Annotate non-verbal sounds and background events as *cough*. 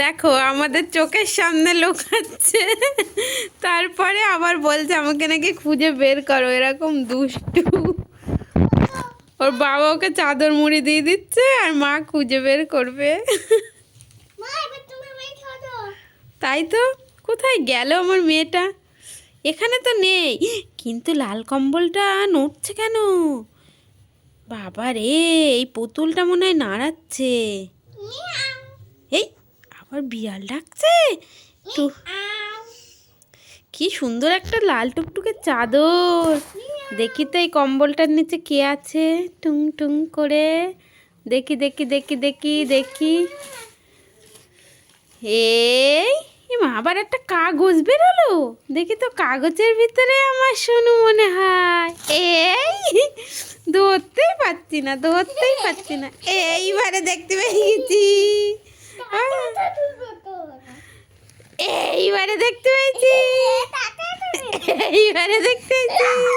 দেখো আমাদের চোখের সামনে লোকাচ্ছে। তারপরে আবার বলছে আমাকে নাকি খুঁজে বের করো এরকম দুষ্টু। ওর বাবা ওকে চাদর মুড়ি দিয়ে দিচ্ছে আর মা খুঁজে বের করবে। তাই তো কোথায় গেল আমার মেয়েটা? এখানে তো নেই কিন্তু লাল কম্বলটা নড়ছে কেন? বাবা রে এই পুতুলটা মনে হয় নাড়াচ্ছে। আবার বিড়াল ডাকছে। আও কি সুন্দর একটা লাল টুকটুকে চাদর। দেখি তো এই কম্বলটার নিচে কে আছে। টুং টুং করে। দেখি দেখি দেখি দেখি দেখি। এই মা আবার একটা কাগজ বেরোলো। দেখি তো কাগজের ভিতরে আমার সোনু মনে হয়। এই ধরতেই পাচ্ছি না ধরতেই পাচ্ছি না। এইবারে দেখতে পেয়ে গেছি। এইবারে দেখতে পেয়েছি *laughs* এইবারে দেখতে পেয়েছি